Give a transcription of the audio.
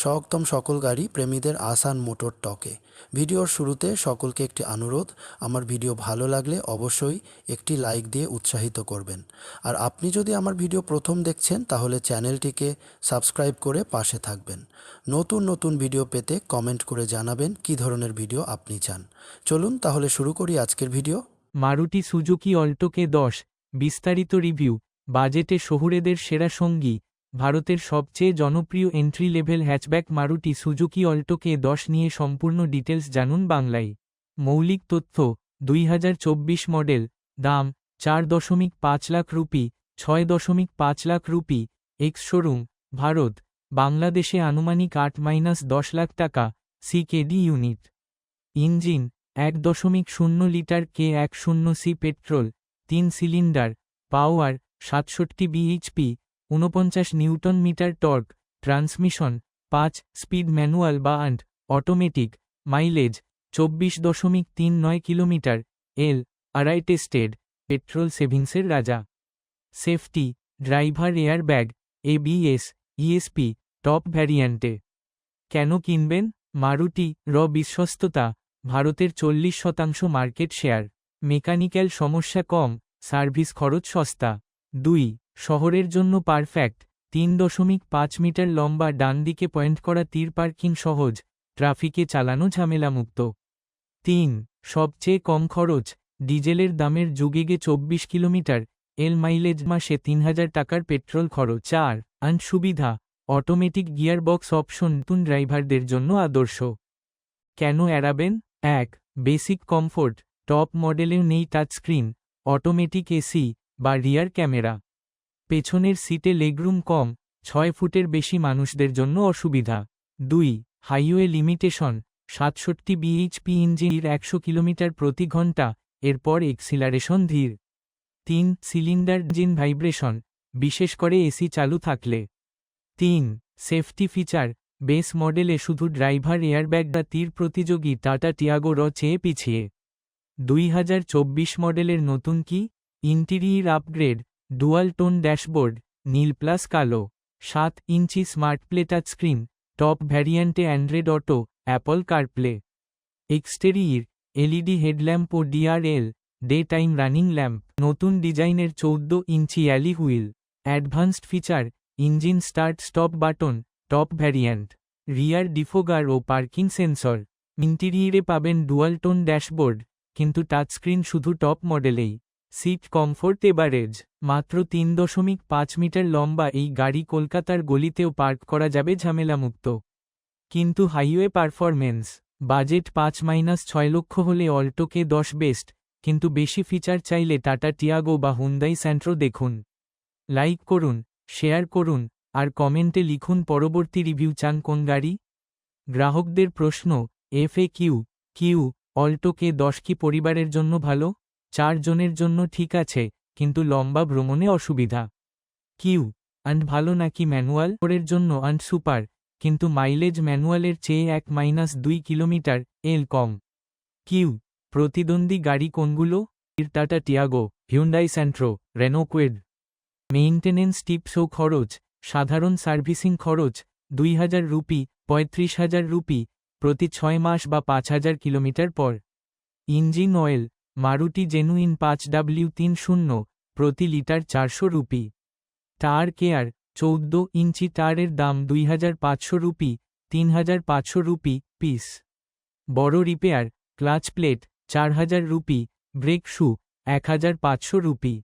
স্বাগতম সকল গাড়ি প্রেমীদের আসান মোটর টকে। ভিডিওর শুরুতে সকলকে একটি অনুরোধ, আমার ভিডিও ভালো লাগলে অবশ্যই একটি লাইক দিয়ে উৎসাহিত করবেন। আর আপনি যদি আমার ভিডিও প্রথম দেখছেন, তাহলে চ্যানেলটিকে সাবস্ক্রাইব করে পাশে থাকবেন। নতুন নতুন ভিডিও পেতে কমেন্ট করে জানাবেন কী ধরনের ভিডিও আপনি চান। চলুন তাহলে শুরু করি আজকের ভিডিও। মারুতি সুজুকি অল্টোকে দশ, বিস্তারিত রিভিউ, বাজেটে শহুরেদের সেরা সঙ্গী ভারতের সবচেয়ে জনপ্রিয় entry level hatchback Maruti Suzuki অল্টোকে দশ নিয়ে সম্পূর্ণ ডিটেলস জানুন বাংলায়। মৌলিক তথ্য, দুই হাজার চব্বিশ মডেল দাম, চার দশমিক পাঁচ লাখ রুপি, ছয় দশমিক পাঁচ lakh rupee ex showroom Bharat, বাংলাদেশে আনুমানিক আট মাইনাস দশ লাখ টাকা সিকেডি ইউনিট ইঞ্জিন, এক দশমিক শূন্য লিটার কে এক শূন্য সি পেট্রোল তিন সিলিন্ডার পাওয়ার সাতষট্টি বিএইচপি ঊনপঞ্চাশ নিউটন মিটার টর্ক, ট্রান্সমিশন, পাঁচ স্পিড ম্যানুয়াল বা আন্ট, অটোমেটিক, মাইলেজ, চব্বিশ দশমিক তিন নয় কিলোমিটার, এল আড়াই টেস্টেড, পেট্রোল সেভিংসের রাজা। Safety, driver air bag ABS ESP top ভ্যারিয়ান্টে। কেন কিনবেন? মারুটি র বিশ্বস্ততা, ভারতের চল্লিশ শতাংশ মার্কেট শেয়ার। মেকানিক্যাল সমস্যা কম, সার্ভিস খরচ সস্তা। দুই শহরের জন্য পারফেক্ট, তিন দশমিক পাঁচ মিটার লম্বা ডান দিকে পয়েন্ট করা তীর পার্কিং সহজ, ট্রাফিকে চালানো ঝামেলামুক্ত। তিন, সবচেয়ে কম খরচ, ডিজেলের দামের যুগেগে চব্বিশ কিলোমিটার, এল মাইলেজ মাসে তিন হাজার টাকার পেট্রোল খরচ। চার, আন সুবিধা, অটোমেটিক গিয়ারবক্স অপশন নতুন ড্রাইভারদের জন্য আদর্শ। কেন এড়াবেন? এক, বেসিক কমফোর্ট, টপ মডেলেও নেই টাচস্ক্রিন, অটোমেটিক এসি বা রিয়ার ক্যামেরা। পেছনের সিটে লেগরুম কম, ছয় ফুটের বেশি মানুষদের জন্য অসুবিধা। দুই, হাইওয়ে লিমিটেশন, সাতষট্টি বিএইচপি ইঞ্জিনের একশো কিলোমিটার প্রতি ঘণ্টা, এরপর এক্সিলারেশন ধীর। তিন, সিলিন্ডার ইঞ্জিন ভাইব্রেশন, বিশেষ করে এসি চালু থাকলে। তিন, সেফটি ফিচার, বেস মডেলে শুধু ড্রাইভার এয়ারব্যাগটা তীর প্রতিযোগী টাটা টিয়াগো র চেয়ে পিছিয়ে। দুই হাজার চব্বিশ মডেলের নতুন কি? Interior upgrade dual tone dashboard নীল প্লাস কালো সাত inch smart play touch screen top ভ্যারিয়েন্টে Android auto Apple CarPlay exterior LED headlamp ও DRL day time running lamp নতুন ডিজাইনের চৌদ্দ inch alloy wheel advanced feature engine start stop button top variant rear defogger ও parking sensor ইন্টিরিয়রে পাবেন dual tone dashboard কিন্তু touchscreen শুধু টপ মডেলেই seat comfort average, মাত্র তিন দশমিক পাঁচ মিটার লম্বা এই গাড়ি কলকাতার গলিতেও পার্ক করা যাবে ঝামেলামুক্ত। কিন্তু হাইওয়ে পারফরমেন্স বাজেট পাঁচ মাইনাস ছয় লক্ষ হলে অল্টোকে দশ বেস্ট, কিন্তু বেশি ফিচার চাইলে টাটা টিয়াগো বা হুন্দাই স্যান্ট্রো দেখুন। লাইক করুন, শেয়ার করুন, আর কমেন্টে লিখুন পরবর্তী রিভিউ চান কোন গাড়ি? গ্রাহকদের প্রশ্ন এফ এ কিউ কিউ, অল্টোকে দশ কি পরিবারের জন্য ভালো? চার জনের জন্য ঠিক আছে, কিন্তু লম্বা ভ্রমণে অসুবিধা। কিউ অ্যান্ড ভালো নাকি ম্যানুয়াল? ওরের জন্য অ্যান্ড সুপার, কিন্তু মাইলেজ ম্যানুয়ালের চেয়ে এক মাইনাস দুই কিলোমিটার, এল কম। কিউ, প্রতিদ্বন্দ্বী গাড়ি কোনগুলো? Tata Tiago, Hyundai Santro Renault Kwid maintenance tips ও খরচ, সাধারণ সার্ভিসিং খরচ, দুই হাজার রুপি, পঁয়ত্রিশ হাজার রুপি, প্রতি ছয় মাস বা পাঁচ হাজার কিলোমিটার পর। ইঞ্জিন অয়েল মারুতি জেনুইন পাঁচ ডাব্লিউ তিন শূন্য, প্রতি লিটার চারশো রুপি। টার কেয়ার, চৌদ্দ ইঞ্চি টারের দাম দুই হাজার পাঁচশো রুপি, তিন হাজার পাঁচশো রুপি, পিস। বড় রিপেয়ার, ক্লাচ প্লেট, চার হাজার রুপি, ব্রেক শু, এক হাজার পাঁচশো রুপি।